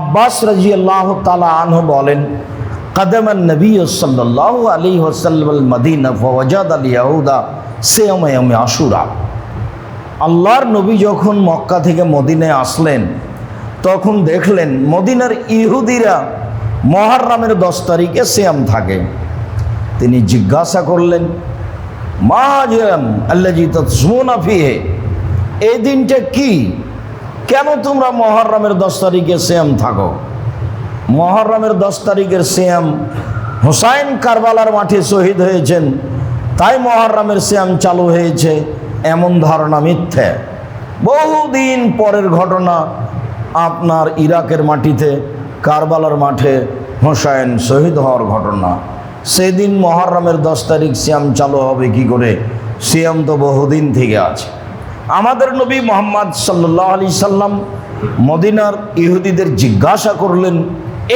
আব্বাস রাজি আল্লাহ তালা আনহ বলেন কদম নবী সাল্লাহ আলী হোসাল্লাল মদিনা ফওয়াজাদ আলী আহুদা সেমে আসুরা আল্লাহর নবী যখন মক্কা থেকে মদিনায় আসলেন, তখন দেখলেন মদিনার ইহুদিরা মহারামের দশ তারিখে শ্যাম থাকে। তিনি জিজ্ঞাসা করলেন, মা আল্লাহ জি তৎসমোনাফি এই দিনটা কী? কেন তোমরা মহরমের দশ তারিখে শ্যাম থাকো? মহরমের দশ তারিখের শ্যাম হুসাইন কারবালার মাঠে শহীদ হয়েছেন, তাই মহরমের শ্যাম চালু হয়েছে এমন ধারণা মিথ্যে। বহুদিন পরের ঘটনা আপনার ইরাকের মাটিতে, কারবালার মাঠে হোসাইন শহীদ হওয়ার ঘটনা। সেদিন মহরমের দশ তারিখ শ্যাম চালু হবে কি করে? শ্যাম তো বহুদিন থেকে আছে। আমাদের নবী মোহাম্মদ সাল্লাহ আলি সাল্লাম মদিনার ইহুদিদের জিজ্ঞাসা করলেন,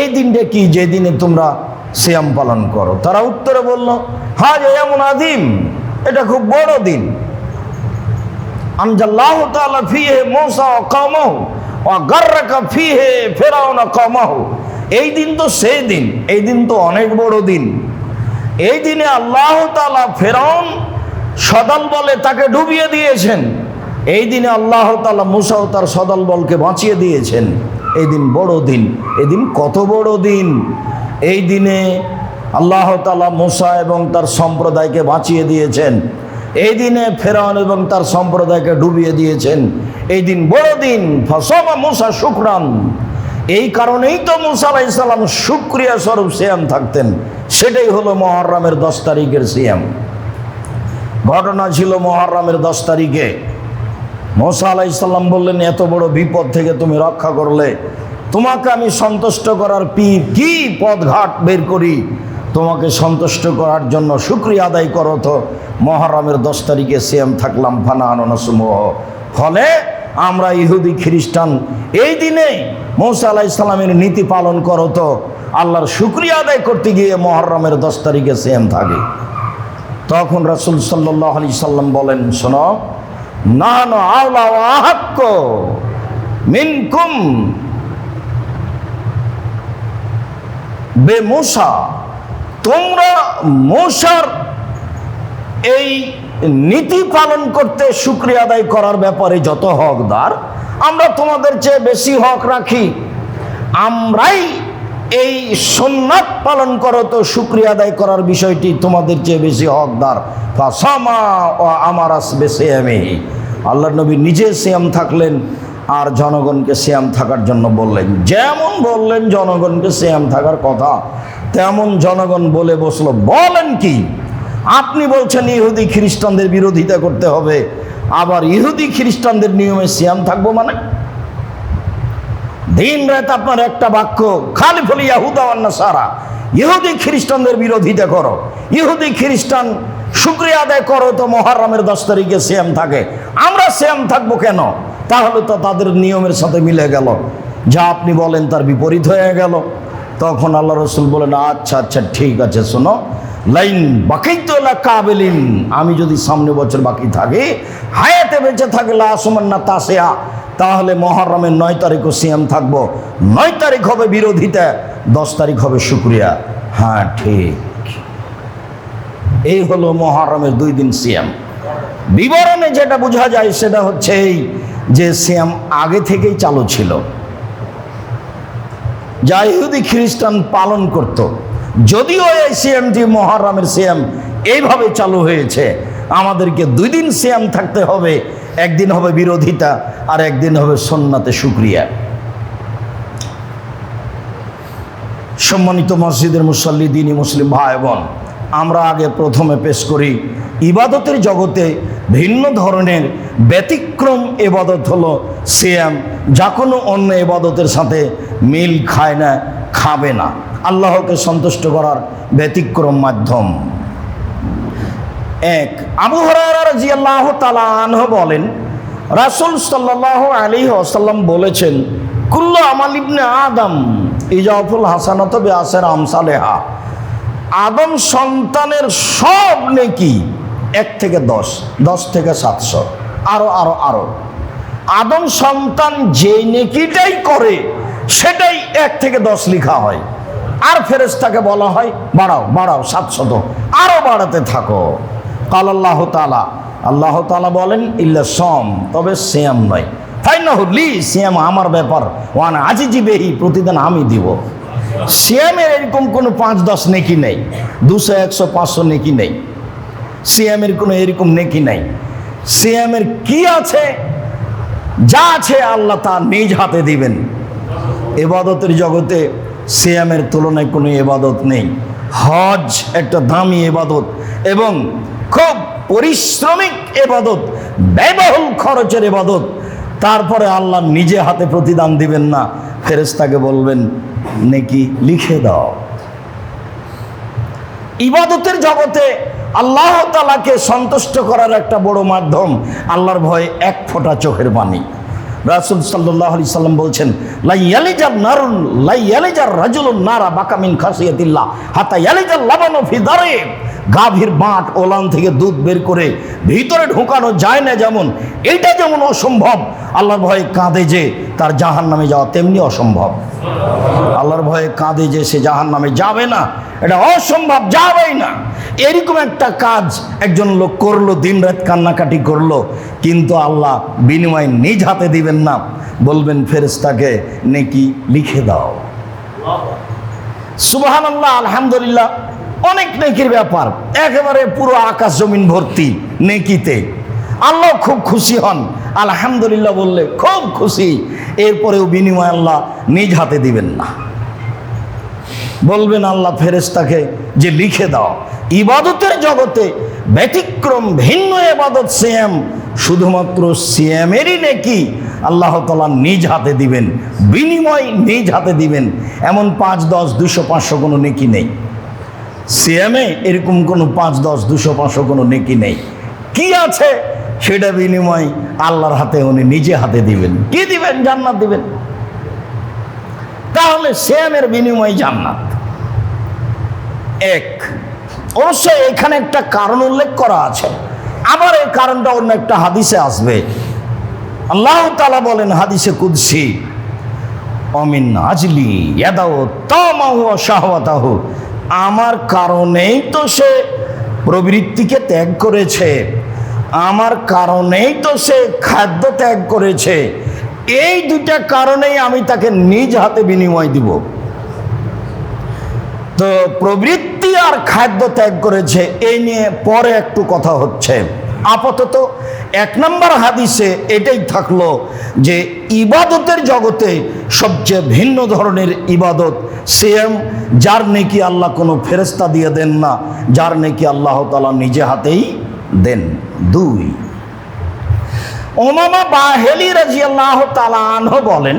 এই দিনটা কি? যে দিনে তোমরা শ্যাম পালন করো? তারা উত্তরে বলল হ্যাঁ যে এমন আদিম এটা খুব বড় দিন। আনজাল্লাহ তাআলা ফিহে মূসা ওয়া কাওমাহু ওয়া গাররাকা ফিহে ফিরআউন ওয়া কাওমাহু। এই দিন তো সেই দিন। এই দিন তো অনেক বড় দিন। এই দিনে আল্লাহ তাআলা ফেরাউন সদল বলে তাকে ডুবিয়ে দিয়েছেন। এই দিনে আল্লাহ তাআলা মুসাও তার সদল বলকে বাঁচিয়ে দিয়েছেন। এই দিন বড় দিন। এই দিন কত বড় দিন? এই দিনে আল্লাহ তালা মুসা এবং তার সম্প্রদায়কে বাঁচিয়ে দিয়েছেন। এই দিনে ফেরাউন এবং তার সম্প্রদায়কে ডুবিয়ে দিয়েছেন। এই দিন বড় দিন। ফসমা মুসা শুক্রান। এই কারণেই তো মুসা আলাহ ইসলাম সুক্রিয়া স্বরূপ সিয়াম থাকতেন। সেটাই হলো মহরমের দশ তারিখের সিয়াম। ঘটনা ছিল মহরমের দশ তারিখে। মোসা আলাহ ইসলাম বললেন, এত বড় বিপদ থেকে তুমি রক্ষা করলে, তোমাকে আমি সন্তুষ্ট করার পি, কি পথঘাট বের করি? তোমাকে সন্তুষ্ট করার জন্য শুক্রিয়া আদায় করো তো। মহরমের দশ তারিখে সিএম থাকলাম ফানা আনসমূহ ফলে আমরা ইহুদি খ্রিস্টান, এই দিনে মৌসা আলাহ ইসলামের নীতি পালন করো তো। আল্লাহর শুক্রিয়া আদায় করতে গিয়ে মহরমের দশ তারিখে সিএম থাকে। তখন রাসুল সাল্লাহ আলি সাল্লাম বলেন, শোনো না না আওলা আহাক্য মিনকুম বে তোমরা মূসার এই নীতি পালন করতে শুক্রিয়া আদায় করার ব্যাপারে যত হকদার, আমরা তোমাদের চেয়ে বেশি হক রাখি। আমরাই এই সোননাথ পালন করো তো, শুক্রিয়া আদায় করার বিষয়টি তোমাদের চেয়ে বেশি হকদার। আমার আসবে সেয়ামে আল্লাহ নবী নিজে শ্যাম থাকলেন আর জনগণকে শ্যাম থাকার জন্য বললেন। যেমন বললেন জনগণকে শ্যাম থাকার কথা, তেমন জনগণ বলে বসল। বলেন কি? আপনি বলছেন ইহুদি খ্রিস্টানদের বিরোধিতা করতে হবে, আবার ইহুদি খ্রিস্টানদের নিয়মে শ্যাম থাকব মানে? দিন রাত আপনার একটা বাক্য খালি ফলি ইয়াহুদাওয়ান্না সারা ইহুদি খ্রিস্টানদের বিরোধিতা করো। ইহুদি খ্রিস্টান, শুক্রিয়া আদায় করো তো মহারামের দশ তারিখে শ্যাম থাকে। আমরা শ্যাম থাকব কেন? তাহলে তো তাদের নিয়মের সাথে মিলে গেল। যা আপনি বলেন তার বিপরীত হয়ে গেল। তখন আল্লাহ রসুল বলেন আচ্ছা আচ্ছা ঠিক আছে, শোনো। লাইন বাকি তো কাবেলিন। আমি যদি সামনে বছর বাকি থাকি, হায়াতে বেঁচে থাকলে আসমান না তাসেয়া, তাহলে মহরমের নয় তারিখও সিএম থাকব। নয় তারিখ হবে বিরোধিতা, দশ তারিখ হবে শুক্রিয়া। হ্যাঁ ঠিক। এই হলো মহরমের দুই দিন সিএম বিবরণে যেটা বোঝা যায়, সেটা হচ্ছে এই যে সিএম আগে থেকেই চালু ছিল। যা ইহুদি খ্রিস্টান পালন করত। যদিও এই সিএমটি মহারামের সিএম এইভাবে চালু হয়েছে, আমাদেরকে দুই দিন সিএম থাকতে হবে, একদিন হবে বিরোধিতা আর একদিন হবে সন্নাতে সুক্রিয়া সম্মানিত মসজিদের মুসল্লি, দিনী মুসলিম ভাই বোন আমরা আগে প্রথমে পেশ করি, ইবাদতের জগতে ভিন্ন ধরনের ব্যতিক্রম এবাদত হলো সিয়াম যা কোনো অন্য এবাদতের সাথে মিল খায় না, খাবে না। আল্লাহকে সন্তুষ্ট করার ব্যতিক্রম মাধ্যম। এক, আবু হরাজি আল্লাহ তালাহ বলেন, রাসুল সাল্লাহ আলী আসাল্লাম বলেছেন, কুল্ল আমাল ইবনে আদম ইজাফুল হাসানত বে আসের আমসালেহা। আদম সন্তানের সব নেকি এক থেকে দশ দশ থেকে সাতশো, আরও আরও আরও। আদম সন্তান যে নেকিটাই করে, সেটাই এক থেকে দশ লিখা হয়। আর ফেরেস্তাকে বলা হয়, বাড়াও বাড়াও, সাতশত আরও বাড়াতে থাকো। কাল আল্লাহ তালা আল্লাহ তালা বলেন, ইল্লা সম, তবে শ্যাম নয়। তাই না লি শ্যাম আমার ব্যাপার। ওয়ান আজি বেহি, প্রতিদিন আমি দিব। শ্যামের এরকম কোনো পাঁচ দশ নেকি নেই, দুশো, একশো, পাঁচশো নেকি নেই। সিএমের কোনো এরকম নেকি নাই। সিএমের কি আছে, যা আছে আল্লাহ তা নিজ হাতে দিবেন। এবাদতের জগতে সিএমের তুলনায় কোনো এবাদত নেই। হজ একটা দামি এবাদত এবং খুব পরিশ্রমিক এবাদত ব্যয়বহুল খরচের এবাদত তারপরে আল্লাহ নিজে হাতে প্রতিদান দিবেন না। ফেরেস্তাকে বলবেন, নেকি লিখে দাও। ইবাদতের জগতে আল্লাহ তালাকে সন্তুষ্ট করার একটা বড় মাধ্যম আল্লাহর ভয়ে এক ফোঁটা চোখের পানি। রাসুল সাল্লাহ আলি সাল্লাম বলছেন লাইয়ালিজার নারুন লাইয়ালিজার রাজুল নারা বাকামিন খাসিয়াতিল্লাহ, হাতা ইয়ালিজার লাবানো ফিদারে গাভীর বাঁট ওলান থেকে দুধ বের করে ভিতরে ঢোকানো যায় না যেমন এটা যেমন অসম্ভব। আল্লাহর ভয়ে কাঁদে যে তার জাহান নামে যাওয়া তেমনি অসম্ভব। আল্লাহর ভয়ে কাঁদে যে সে জাহান নামে যাবে না, এটা অসম্ভব, যাবেই না। এরকম একটা কাজ একজন লোক করল দিন রাত কান্নাকাটি করল, কিন্তু আল্লাহ বিনিময় নিজ হাতে দিবেন না। বলবেন ফেরেস্তাকে নেকি লিখে দাও। সুবাহান আল্লাহ আলহামদুলিল্লাহ। অনেক নেকির ব্যাপার। একেবারে পুরো আকাশ জমিন ভর্তি নেকিতে। আল্লাহ খুব খুশি হন। আলহামদুলিল্লাহ বললে খুব খুশি। এরপরেও বিনিময় আল্লাহ নিজ হাতে দিবেন না। বলবেন আল্লাহ ফেরেস্তাকে যে লিখে দাও, ইবাদতের জগতে ব্যতিক্রম, ভিন্ন এবাদত সিএম শুধুমাত্র সিএমেরই নাকি আল্লাহ তালা নিজ হাতে দিবেন, বিনিময় নিজ হাতে দিবেন। এমন পাঁচ, দশ, দুশো, পাঁচশো কোনো নেকি নেই। সিএমে এরকম কোনো পাঁচ, দশ, দুশো, পাঁচশো কোনো নেকি নেই। কি আছে সেটা বিনিময় আল্লাহর হাতে উনি নিজে হাতে দিবেন। কি দিবেন? জান্নাত দিবেন। তাহলে শ্যামের বিনিময় জান্নাত। এক, অবশ্যই এখানে একটা কারণ উল্লেখ করা আছে। আবার এই কারণটা অন্য একটা হাদিসে আসবে। আল্লাহ তালা বলেন হাদিসে কুদসি, অমিন আজলি ইয়াদাও তামাহু শাহওয়াতাহু। আমার কারণেই তো সে প্রবৃত্তিকে ত্যাগ করেছে। আমার কারণেই তো সে খাদ্য ত্যাগ করেছে। এই দুটা কারণেই আমি তাকে নিজ হাতে বিনিময় দিব। তো প্রবৃত্তি আর খাদ্য ত্যাগ করেছে, এই নিয়ে পরে একটু কথা হচ্ছে। আপাতত এক নম্বর হাদিসে এটাই থাকল যে ইবাদতের জগতে সবচেয়ে ভিন্ন ধরনের ইবাদত সেম যার নেকি আল্লাহ কোনো ফেরেস্তা দিয়ে দেন না, যার নেকি আল্লাহ তালা নিজে হাতেই দেন। দুই। ওমামা বাহেলি রাজি আল্লাহ তালাহ বলেন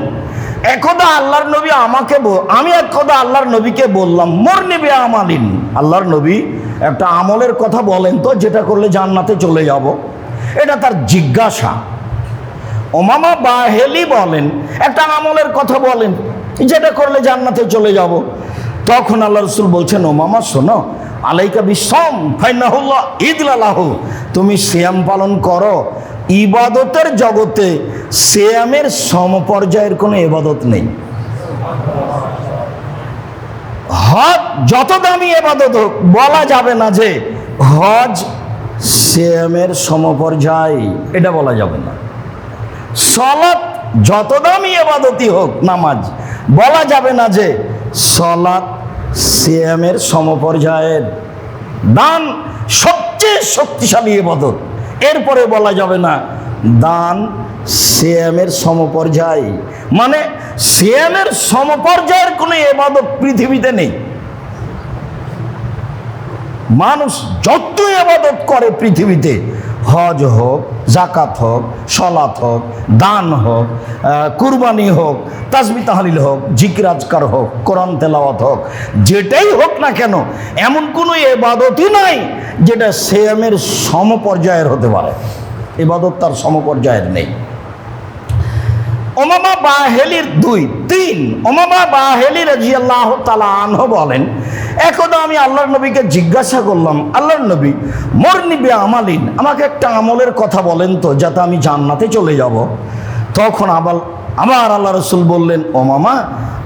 একদা আল্লাহর নবী আমাকে আমি একদা আল্লাহর নবীকে বললাম মোর নিবে আমালিন। আল্লাহর নবী একটা আমলের কথা বলেন তো, যেটা করলে জান্নাতে চলে যাব। এটা তার জিজ্ঞাসা। ওমামা বাহেলি বলেন, একটা আমলের কথা বলেন, যেটা করলে জান্নাতে চলে যাব। তখন আল্লাহ রসুল বলছেন, ওমামা, শোনো, আলাইকা বিশ্বম ফাইনাহুল্লাহ ঈদলাহ তুমি শ্যাম পালন করো। ইবাদতের জগতে সিয়ামের সমপর্যায়ের কোনো ইবাদত নেই। হজ যত দামি এবাদত হোক, বলা যাবে না যে হজ সিয়ামের সমপর্যায়, এটা বলা যাবে না। সলাৎ যত দামি এবাদতি হোক, নামাজ, বলা যাবে না যে সলাৎ সিয়ামের সমপর্যায়ের দান সবচেয়ে শক্তিশালী এবাদত। এরপরে বলা যাবে না দান সিয়ামের সমপর্যায়। মানে সিয়ামের সমপর্যায়ের কোনো এবাদত পৃথিবীতে নেই। মানুষ যতই আবাদত করে পৃথিবীতে, হজ হোক জাকাত হোক, সলাত হোক, দান হোক কুরবানি হোক তাজমি তাহলিল হোক জিকরাজকার হোক, কোরআন তেলাওয়াত হোক, যেটাই হোক না কেন, এমন কোনো এবাদতই নাই যেটা সেয়ামের সমপর্যায়ের হতে পারে। এবাদত তার সমপর্যায়ের নেই। ওমামা বাহেলির দুই, তিন, ওমামা বাহেলি রাজি আল্লাহ তালা আনহ বলেন একদা আমি আল্লাহর নবীকে জিজ্ঞাসা করলাম, আল্লাহর নবী মোর নিবে আমালিন আমাকে একটা আমলের কথা বলেন তো, যাতে আমি জান্নাতে চলে যাব। তখন আবার আবার আল্লাহ রসুল বললেন, ও মামা,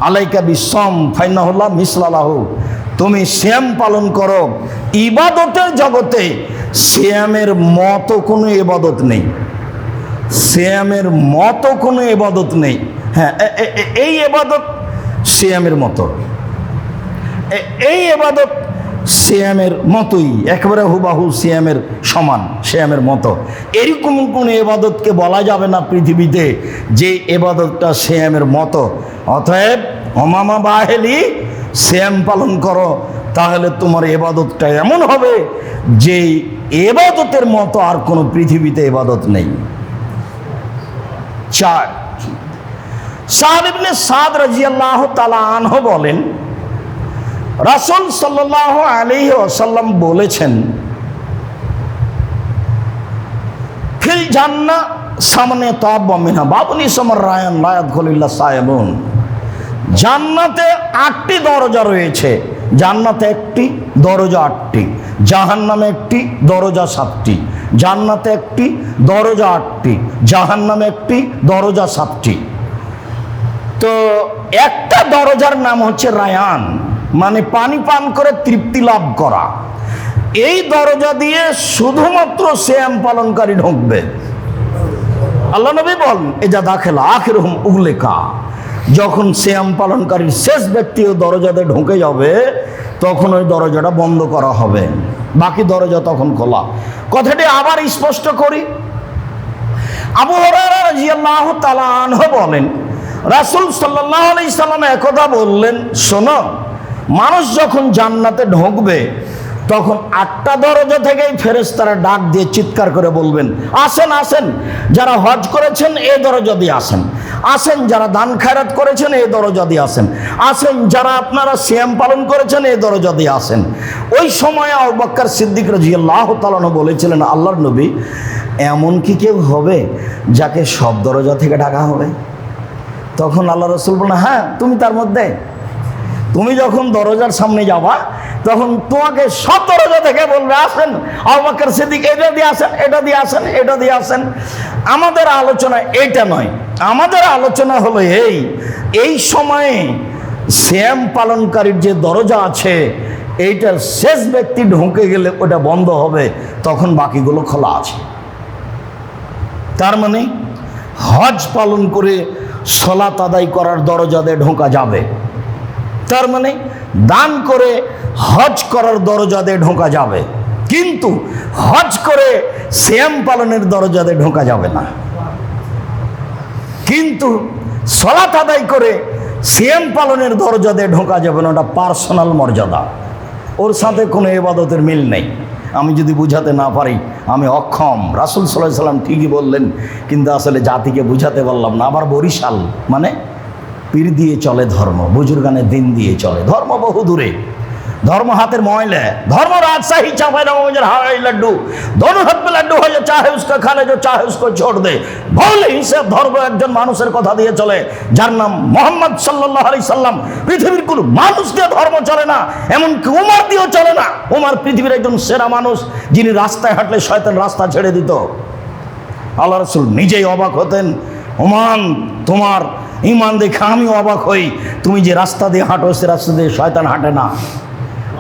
আলাইকা বিসম ফাইনাহুল্লাহ মিসলালাহ, তুমি শ্যাম পালন করো। ইবাদতের জগতে শ্যামের মতো কোনো ইবাদত নেই। শ্যামের মতো কোনো এবাদত নেই। হ্যাঁ এই এবাদত শ্যামের মতো। এই এবাদত শ্যামের মতোই, একেবারে হুবাহু শ্যামের সমান শ্যামের মতো। এরকম কোন এবাদতকে বলা যাবে না পৃথিবীতে যে এবাদতটা শ্যামের মতো। অতএব অমামা বাহেলি শ্যাম পালন করো, তাহলে তোমার এবাদতটা এমন হবে যে এবাদতের মতো আর কোনো পৃথিবীতে এবাদত নেই। চার, সাদ ইবনে সাদ রাজিয়াল্লাহ তালা আনহ বলেন রাসূল সাল্লাল্লাহু আলাইহি ওয়াসাল্লাম বলেছেন, ফিল জান্না সামনে তাব মিনা বাবুনি সমর রায়ান লায়াত খলিল্লা সাহেবুন জান্নাতে আটটি দরজা রয়েছে। জান্নাতে একটি, দরজা আটটি। জাহান্নামে একটি, দরজা সাতটি। জান্নাতে একটি, দরজা আটটি। জাহান্নামে একটি, দরজা সাতটি। তো একটা দরজার নাম হচ্ছে রায়ান। মানে পানি পান করে তৃপ্তি লাভ করা। এই দরজা দিয়ে শুধুমাত্র শ্যাম পালনকারী ঢুকবে। আল্লাহ নবী বল এজা দাখেলা আখের হুম উগলেকা। যখন শ্যাম পালনকারীর শেষ ব্যক্তি ওই দরজাতে ঢুকে যাবে, তখন ওই দরজাটা বন্ধ করা হবে। বাকি দরজা তখন খোলা। কথাটি আবার স্পষ্ট করি। আবু বলেন, রাসুল সাল্লাহ আলি সাল্লাম একদা বললেন, শোনো মানুষ যখন জান্নাতে ঢুকবে, তখন আটটা দরজা থেকেই ফেরেস্তারা ডাক দিয়ে চিৎকার করে বলবেন, আসেন আসেন, যারা হজ করেছেন এই দরজা দিয়ে আসেন। আসেন, যারা দান খায়রাত করেছেন এই দরজা দিয়ে আসেন। আসেন, যারা আপনারা সিয়াম পালন করেছেন এই দরজা দিয়ে আসেন। ওই সময় আবাক্কার সিদ্দিক রাজিয়াল্লাহ তালানো বলেছিলেন, আল্লাহর নবী, এমন কি কেউ হবে যাকে সব দরজা থেকে ডাকা হবে? তখন আল্লাহ রসুল বললেন হ্যাঁ তুমি তার মধ্যে তুমি যখন দরজার সামনে যাবা, তখন তোমাকে সব দরজা থেকে বলবে, আসেন আবাকের সেদিক এটা দিয়ে আসেন, এটা দিয়ে আসেন, এটা দিয়ে আসেন। আমাদের আলোচনা এটা নয়। আমাদের আলোচনা হলো এই এই সময়ে শ্যাম পালনকারীর যে দরজা আছে এইটার শেষ ব্যক্তি ঢুকে গেলে ওটা বন্ধ হবে, তখন বাকিগুলো খোলা আছে। তার মানে হজ পালন করে সলাত আদায় করার দরজাতে ঢোকা যাবে। তার মানে দান করে হজ করার দরজাতে ঢোকা যাবে। কিন্তু হজ করে শ্যাম পালনের দরজাতে ঢোকা যাবে না। কিন্তু সলাত আদায় করে শ্যাম পালনের দরজাতে ঢোকা যাবে না, ওটা পার্সোনাল মর্যাদা। ওর সাথে কোনো এবাদতের মিল নেই। আমি যদি বুঝাতে না পারি, আমি অক্ষম। রাসুল সাল্লাহ সাল্লাম ঠিকই বললেন, কিন্তু আসলে জাতিকে বুঝাতে পারলাম না, আবার বরিশাল। মানে পীর দিয়ে চলে ধর্ম, বুজুর্গানে দিন দিয়ে চলে। ধর্ম বহু দূরে। ধর্ম হাতের ময়লে, ধর্ম রাজশাহী চাপাই রামের হাওয়াই লাড্ডু দোনো হাত লাড্ডু হয়ে চাহে উসকা খালে যে চাহে উসকো ছোট দে ভুল হিসেব ধর্ম একজন মানুষের কথা দিয়ে চলে, যার নাম মোহাম্মদ সাল্লাহ আলি সাল্লাম। পৃথিবীর কোনো মানুষ দিয়ে ধর্ম চলে না, এমনকি উমার দিয়েও চলে না। উমার পৃথিবীর একজন সেরা মানুষ, যিনি রাস্তায় হাঁটলে শয়তান রাস্তা ছেড়ে দিত। আল্লাহ রসুল নিজেই অবাক হতেন ওমান তোমার ইমান দেখে আমি অবাক হই। তুমি যে রাস্তা দিয়ে হাঁটো, সে রাস্তা দিয়ে শয়তান হাঁটে না।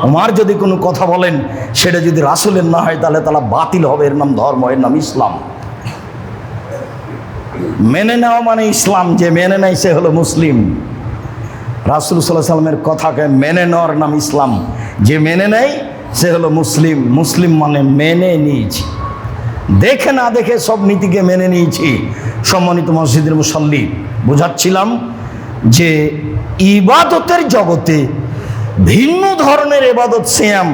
ওমার যদি কোনো কথা বলেন, সেটা যদি রাসুলের না হয়, তাহলে তারা বাতিল হবে। এর নাম ধর্ম, এর নাম ইসলাম। মেনে নেওয়া মানে ইসলাম, যে মেনে নেয় সে হলো মুসলিম। রাসুল সাল্লাহ সাল্লামের কথাকে মেনে নেওয়ার নাম ইসলাম। যে মেনে নেয়, সে হলো মুসলিম। মুসলিম মানে মেনে নিয়েছি। দেখে না দেখে সব নীতিকে মেনে নিয়েছি। সম্মানিত মসজিদের মুসল্লি বোঝাচ্ছিলাম যে ইবাদতের জগতে ভিন্ন ধরনের এবাদত শ্যাম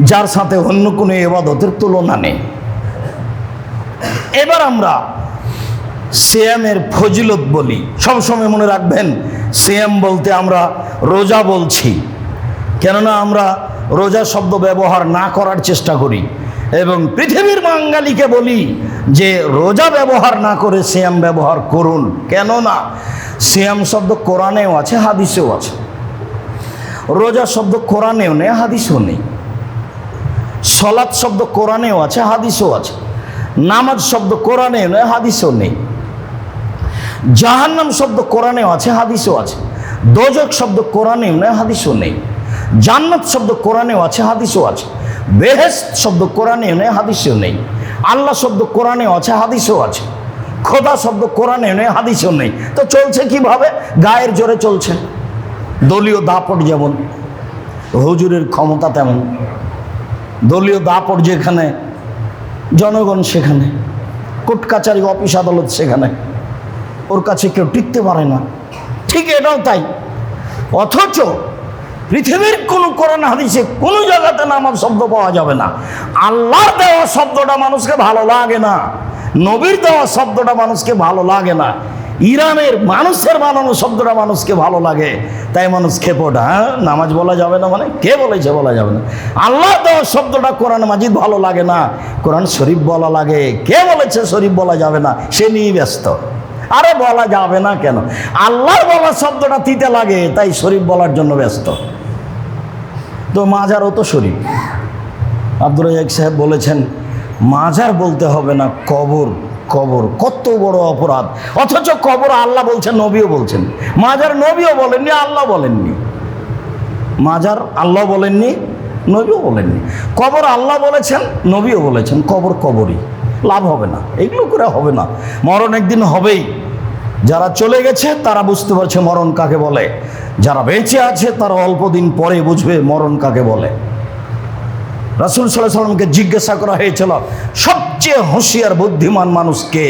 যার সাথে অন্য কোনো এবাদতের তুলনা নেই। এবার আমরা শ্যামের ফজিলত বলি। সবসময় মনে রাখবেন শ্যাম বলতে আমরা রোজা বলছি। কেননা আমরা রোজা শব্দ ব্যবহার না করার চেষ্টা করি। এবং পৃথিবীর বাঙালিকে বলি যে রোজা ব্যবহার না করে শ্যাম ব্যবহার করুন। কেননা শ্যাম শব্দ কোরআনেও আছে, হাদিসেও আছে। রোজা শব্দ কোরআনেও নেই, হাদিসও নেই। সলাৎ শব্দ কোরআনেও আছে, হাদিসও আছে। নামাজ শব্দ কোরআনেও নেই, হাদিসও নেই। জাহান্নাম শব্দ কোরআনেও আছে, হাদিসও আছে। দোজক শব্দ কোরআনেও নেই, হাদিসও নেই। জান্নাত শব্দ কোরআনেও আছে, হাদিসও আছে। বেহেস্ত শব্দ কোরআনেও নেই, হাদিসও নেই। আল্লাহ শব্দ কোরআনেও আছে, হাদিসও আছে। খোদা শব্দ কোরআনেও নেই, হাদিসও নেই। তো চলছে কীভাবে? গায়ের জোরে চলছে। দলীয় দাপট যেমন, হুজুরের ক্ষমতা তেমন। দলীয় দাপট যেখানে, জনগণ সেখানে। কোর্ট কাচারি, অফিস আদালত সেখানে। ওর কাছে কেউ টিকতে পারে না। ঠিক এটাও তাই। অথচ পৃথিবীর কোনো কোরআন হাদিসে কোনো জায়গাতে নামাজ শব্দ পাওয়া যাবে না। আল্লাহর দেওয়া শব্দটা মানুষকে ভালো লাগে না। নবীর দেওয়া শব্দটা মানুষকে ভালো লাগে না। ইরানের মানুষের বানানো শব্দটা মানুষকে ভালো লাগে। তাই মানুষ খেপোটা হ্যাঁ? নামাজ বলা যাবে না মানে? কে বলেছে বলা যাবে না? আল্লাহ দেওয়া শব্দটা কোরআন মাজিদ ভালো লাগে না। কোরআন শরীফ বলা লাগে। কে বলেছে শরীফ বলা যাবে না? সে নিয়ে ব্যস্ত। আরে বলা যাবে না কেন? আল্লাহর বলা শব্দটা তিতে লাগে, তাই শরীফ বলার জন্য ব্যস্ত। তো মাজারও তো শরীফ। আব্দুর রাজাক সাহেব বলেছেন, মাজার বলতে হবে না কবর কবর, কত বড় অপরাধ। অথচ কবর আল্লাহ বলছেন, নবীও বলছেন। মাজার নবীও বলেননি, আল্লাহ বলেননি। মাজার আল্লাহ বলেননি, নবীও বলেননি। কবর আল্লাহ বলেছেন, নবীও বলেছেন, কবর কবরই। লাভ হবে না, এগুলো করে হবে না। মরণ একদিন হবেই। যারা চলে গেছে, তারা বুঝতে পারছে মরণ কাকে বলে। যারা বেঁচে আছে, তারা অল্প দিন পরে বুঝবে মরণ কাকে বলে। রাসুল সাল্লাহ সাল্লামকে জিজ্ঞাসা করা হয়েছিল, সবচেয়ে হুঁশিয়ার, বুদ্ধিমান মানুষকে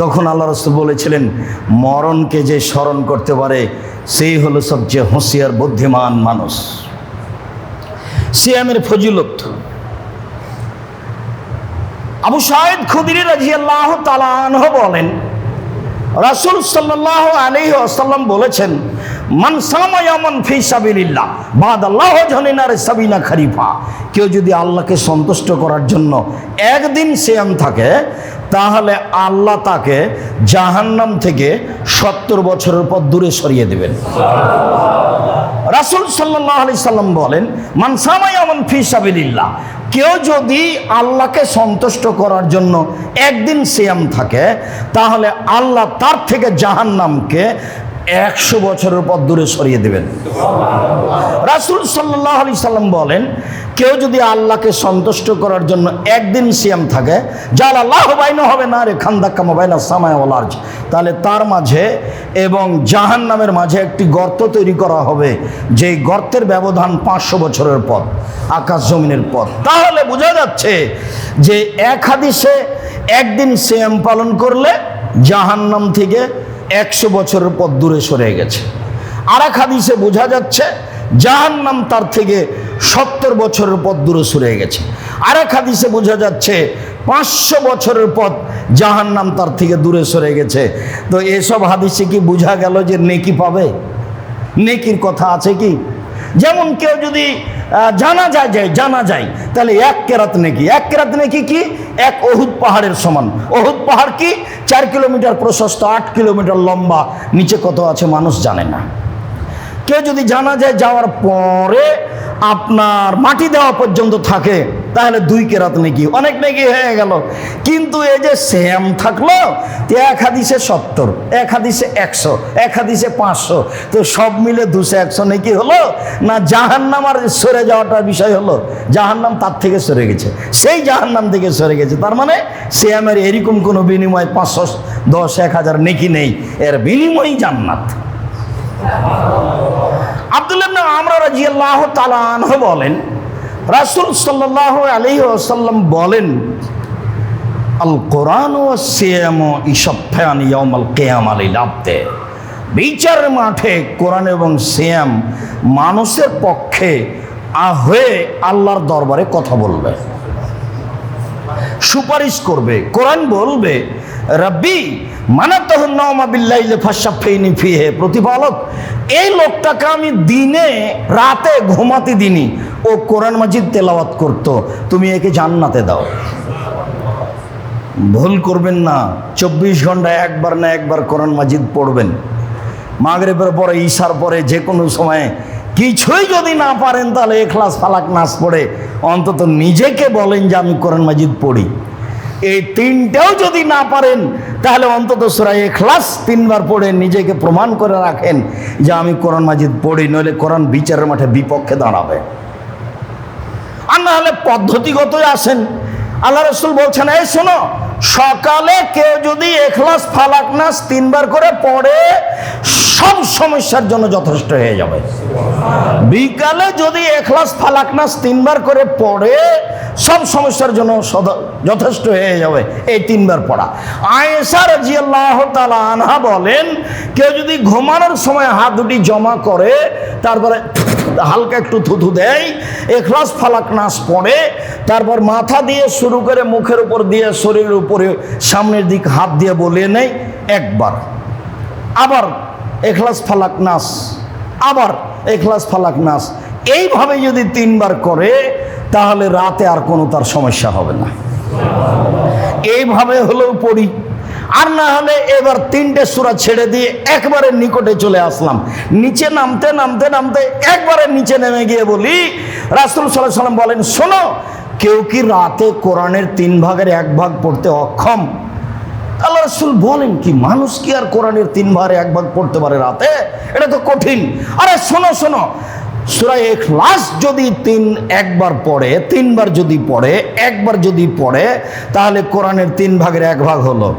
তখন আল্লাহ রসুল বলেছিলেন, মরণকে যে স্মরণ করতে পারে, সেই হলো সবচেয়ে হুঁশিয়ার, বুদ্ধিমান মানুষ। সিয়ামের ফজিলত। আবু সাহেদ খুদিরি রাজিয়াল্লাহ বলেন রাসুল সাল্লাহ আলী আসাল্লাম বলেছেন মান সামায়ামন ফি সাবিলিল্লাহ। বাদ আল্লাহ জানিনার সাবিনা খারিফা। কেউ যদি আল্লাহকে সন্তুষ্ট করার জন্য একদিন সিয়াম থাকে, তাহলে আল্লাহ তাকে জাহান্নাম থেকে সত্তর বছরের পর দূরে সরিয়ে দেবেন। রাসুল সাল্লাহ আলি সাল্লাম বলেন মানসামাই আমন ফি কেউ যদি আল্লাহকে সন্তুষ্ট করার জন্য একদিন সিয়াম থাকে, তাহলে আল্লাহ তার থেকে জাহান্নামকে একশো বছরের পর দূরে সরিয়ে দেবেন। রাসুল সাল্লাহ আলি সাল্লাম বলেন, কেউ যদি আল্লাহকে সন্তুষ্ট করার জন্য একদিন সিয়াম থাকে, যার আল্লাহ বাইন হবে না রে খান্দাক্কা মোবাইল সামায় ওলার্জ তাহলে তার মাঝে এবং জাহান নামের মাঝে একটি গর্ত তৈরি করা হবে, যেই গর্তের ব্যবধান পাঁচশো বছরের পথ, আকাশ জমিনের পথ। তাহলে বোঝা যাচ্ছে যে এক হাদিসে একদিন সিয়াম পালন করলে জাহান্নাম থেকে একশো বছরের পর দূরে সরে গেছে। আর এক হাদিসে বোঝা যাচ্ছে জাহান নাম তার থেকে সত্তর বছরের পর দূরে সরে গেছে। আর এক হাদিসে বোঝা যাচ্ছে, পাঁচশো বছরের পথ জাহান্নাম তার থেকে দূরে সরে গেছে। তো এসব হাদিসে কি বোঝা গেল যে নেকি পাবে? নেকির কথা আছে কি? যেমন কেউ যদি জানা যায় যায় জানা যায়, তাহলে এক কেরাত নেকি। এক কেরাত নেকি কি? এক অহুদ পাহাড়ের সমান। অহুদ পাহাড় কি? চার কিলোমিটার প্রশস্ত, আট কিলোমিটার লম্বা, নিচে কত আছে মানুষ জানে না। কেউ যদি জানা যায়, যাওয়ার পরে আপনার মাটি দেওয়া পর্যন্ত থাকে তাহলে দুই কেরাত নেকি? অনেক নেকি হয়ে গেল। কিন্তু এই যে শ্যাম থাকল এক হাদিসে সত্তর, এক হাদিসে একশো, এক হাদিসে পাঁচশো, তো সব মিলে দুশো একশো নেকি হলো না জাহান্নাম আর সরে যাওয়াটা বিষয় হলো? জাহান্নাম তার থেকে সরে গেছে। সেই জাহান্নাম থেকে সরে গেছে। তার মানে শ্যামের এরকম কোনো বিনিময় পাঁচশো, দশ, এক হাজার নেকি নেই। এর বিনিময়ই জান্নাত। আব্দুল্লাহ আমরা রাদিয়াল্লাহু তাআলা বলেন রাসূল সাল্লাল্লাহু আলাইহি ওয়াসাল্লাম বলেন, আল কোরআন ও সিয়াম ইয়াউমাল কিয়ামা লিল আবদে বিচারের মাঠে কোরআন এবং সিয়াম মানুষের পক্ষে হয়ে আল্লাহর দরবারে কথা বলবে। সুপারিশ করবে, কোরআন বলবে, রব্বি প্রতিপালক, এই লোকটাকে আমি দিনে, রাতে ঘুমাতে দিনি ও কোরআন মাজিদ তেলাওয়াত করত। তুমি একে জান্নাতে দাও। ভুল করবেন না। চব্বিশ ঘন্টায় একবার না একবার কোরআন মাজিদ পড়বেন। মাগরেবের পরে, ঈশার পরে, যে কোনো সময়ে। কিছুই যদি না পারেন, তাহলে এখলাস ফালাক নাচ পড়ে। অন্তত নিজেকে বলেন যে আমি কোরআন মাজিদ পড়ি। এই তিনটাও যদি না পারেন, তাহলে অন্তত সুরা এখলাস তিনবার পড়ে নিজেকে প্রমাণ করে রাখেন যে আমি কোরআন মাজিদ পড়ি, নইলে কোরআন বিচারের মাঠে বিপক্ষে দাঁড়াবে। আর না হলে পদ্ধতিগতই আসেন। আল্লাহ রসুল বলছেন, এই শোনো, সকালে কেউ যদি এখলাস ফালাক, নাস তিনবার করে পড়ে, সব সমস্যার জন্য যথেষ্ট হয়ে যাবে। বিকালে যদি এখলাস ফালাক, নাস তিনবার করে পড়ে সব সমস্যার জন্য যথেষ্ট হয়ে যাবে। এই তিনবার পড়া। আয়েশা রাজিয়াল্লাহ তাআলা আনহা বলেন, কেউ যদি ঘুমানোর সময় হাত দুটি জমা করে, তারপরে হালকা একটু থুথু দেয়, এখলাস ফালাক নাচ পড়ে, তারপর মাথা দিয়ে শুরু করে মুখের উপর দিয়ে শরীরের উপরে সামনের দিক হাত দিয়ে বলিয়ে নেয়, একবার। আবার এখলাস ফালাক নাস আবার এখলাস ফালাক নাস এইভাবে যদি তিনবার করে, তাহলে রাতে আর কোনো তার সমস্যা হবে না। এইভাবে হলেও পড়ি। আর না হলে এবার তিনটে সুরা ছেড়ে দিয়ে একবারে নিকটে চলে আসলাম। নিচে নামতে নামতে নামতে একবারে নিচে নেমে গিয়ে বলি, রাসুল সাল্লাহ সাল্লাম বলেন, শোনো, কেউ কি রাতে কোরআনের তিন ভাগের এক ভাগ পড়তে অক্ষম? আল্লাহ রসুল বলেন, কি মানুষ কি আর কোরআনের তিন ভাগে এক ভাগ পড়তে পারে রাতে? এটা তো কঠিন। আরে শোনো শোনো সুরা এখলাস যদি তিন একবার পড়ে, তিনবার যদি পড়ে, একবার যদি পড়ে, তাহলে কোরআনের তিন ভাগের এক ভাগ হলো।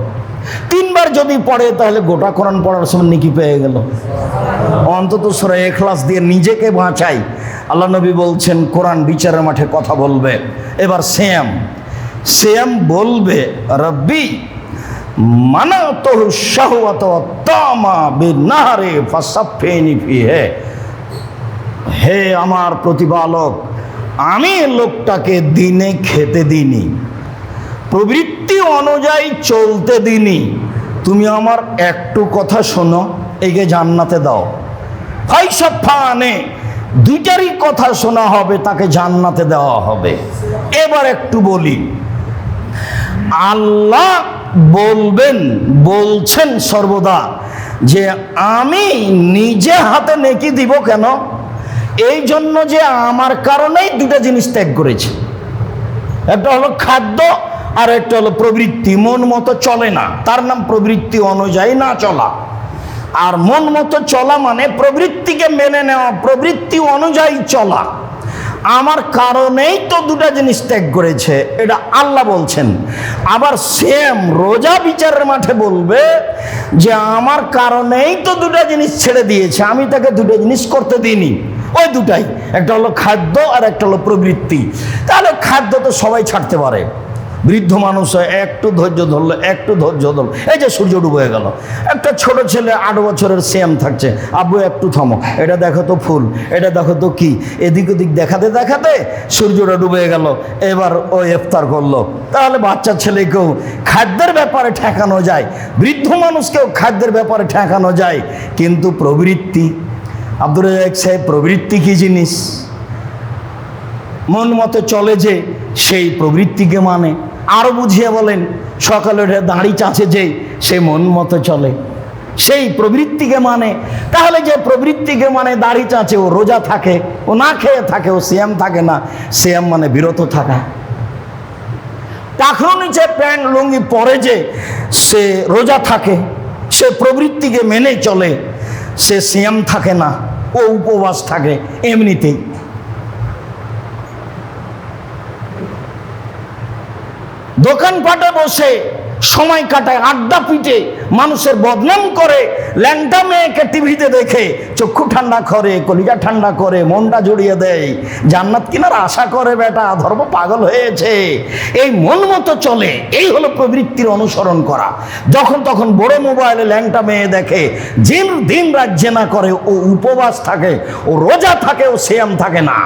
তিনবার যদি পড়ে, তাহলে গোটা কোরআন পড়ার সময় নিকি পেয়ে গেল। অন্তত সুরা এখলাস দিয়ে নিজেকে বাঁচাই। আল্লাহ নবী বলছেন, কোরআন বিচারের মাঠে কথা বলবে। এবার শ্যাম শ্যাম বলবে, রব্বি মানা তো শাহওয়াত তামা বিনারে ফাসাফেনি ফিহে। হে আমার প্রতিপালক, আমি লোকটাকে দিনে খেতে দিনি প্রবৃত্তি অনুযায়ী চলতে দিনি তুমি আমার একটু কথা শোনো, একে জান্নাতে দাও। ফাইসাফানে দুইটারই কথা শোনা হবে, তাকে জান্নাতে দেওয়া হবে। এবার একটু বলি। আল্লাহ বলবেন, বলছেন সর্বদা যে, আমি নিজে হাতে নেকি দিব কেন? এই জন্য যে আমার কারণেই দুটা জিনিস ত্যাগ করেছে। একটা হলো খাদ্য আর একটা হলো প্রবৃত্তি। মন মতো চলে না। তার নাম প্রবৃত্তি অনুযায়ী না চলা। আর মন মতো চলা মানে প্রবৃত্তিকে মেনে নেওয়া। প্রবৃত্তি অনুযায়ী চলা। আমার কারণেই তো দুটা জিনিস ত্যাগ করেছে। এটা আল্লাহ বলছেন। আবার সেম রোজা বিচারের মাঠে বলবে যে আমার কারণেই তো দুটা জিনিস ছেড়ে দিয়েছে। আমি তাকে দুটো জিনিস করতে দিইনি। ওই দুটাই, একটা হলো খাদ্য আর একটা হলো প্রবৃত্তি। তাহলে খাদ্য তো সবাই ছাড়তে পারে। বৃদ্ধ মানুষ হয়, একটু ধৈর্য ধরলো, একটু ধৈর্য ধরলো। এই যে সূর্য ডুবে গেল। একটা ছোট ছেলে আট বছরের সেম থাকছে। আব্বু, একটু থামো। এটা দেখো তো ফুল, এটা দেখো তো কি? এদিক ওদিক দেখাতে দেখাতে সূর্যটা ডুবে গেল। এবার ও ইফতার করল। তাহলে বাচ্চা ছেলেকেও খাদ্যের ব্যাপারে ঠেকানো যায়। বৃদ্ধ মানুষকেও খাদ্যের ব্যাপারে ঠেকানো যায়। কিন্তু প্রবৃত্তি আব্দুল রাজাক সাহেব প্রবৃত্তি কী জিনিস? মন মতো চলে যে সেই প্রবৃত্তিকে মানে। আরও বুঝিয়ে বলেন, সকালে দাঁড়ি চাঁচে যে সে মন মতো চলে। সেই প্রবৃত্তিকে মানে। তাহলে যে প্রবৃত্তিকে মানে দাড়ি চাঁচে, ও রোজা থাকে, ও না খেয়ে থাকে, ও সিয়াম থাকে না। সিয়াম মানে বিরত থাকা। টাকরো নিচে প্যান্ট লুঙ্গি পরে যে সে রোজা থাকে, সে প্রবৃত্তিকে মেনে চলে। সে সিয়াম থাকে না ও উপবাস থাকে এমনিতেই। দোকানপাটে বসে সময় কাটায়, আড্ডা পিটে, মানুষের বদনাম করে, ল্যাংটা মেয়েকে টিভিতে দেখে, চক্ষু ঠান্ডা করে, কলিজা ঠান্ডা করে, মনটা জড়িয়ে দেয়। জান্নাত কিনার আশা করে, বেটা, ধর্ম পাগল হয়েছে। এই মন মতো চলে, এই হলো প্রবৃত্তির অনুসরণ করা। যখন তখন বড় মোবাইলে ল্যাংটা মেয়ে দেখে, জিন দিন রাজ্যে না করে, ও উপবাস থাকে, ও রোজা থাকে, ও সেয়াম থাকে না।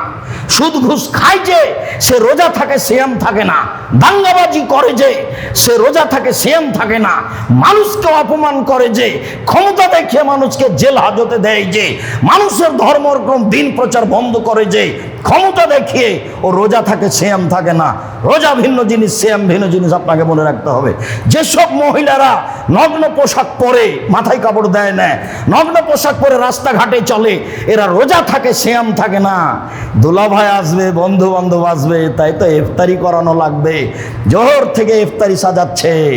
সুদ ঘুষ খায় যে, সে রোজা থাকে, সিয়াম থাকে না। দাঙ্গাবাজি করে যে, সে রোজা থাকে সিয়াম থাকে না। মানুষকে অপমান করে যে, ক্ষমতা দেখে মানুষকে জেল হাজতে দেয় যে, মানুষের ধর্মক্রম দিন প্রচার বন্ধ করে যে, ক্ষমতা দেখিয়ে ও রোজা থাকে শ্যাম থাকে না। রোজা ভিন্ন জিনিস শ্যাম ভিন্ন জিনিস আপনাকে মনে রাখতে হবে। যেসব মহিলারা নগ্ন পোশাক পরে মাথায় কাপড় দেয় না, নগ্ন পোশাক পরে রাস্তাঘাটে চলে, এরা রোজা থাকে শ্যাম থাকে না। দুলাভাই আসবে বন্ধু বান্ধব আসবে, তাই তো ইফতারি করানো লাগবে। জোহর থেকে ইফতারি সাজাচ্ছে।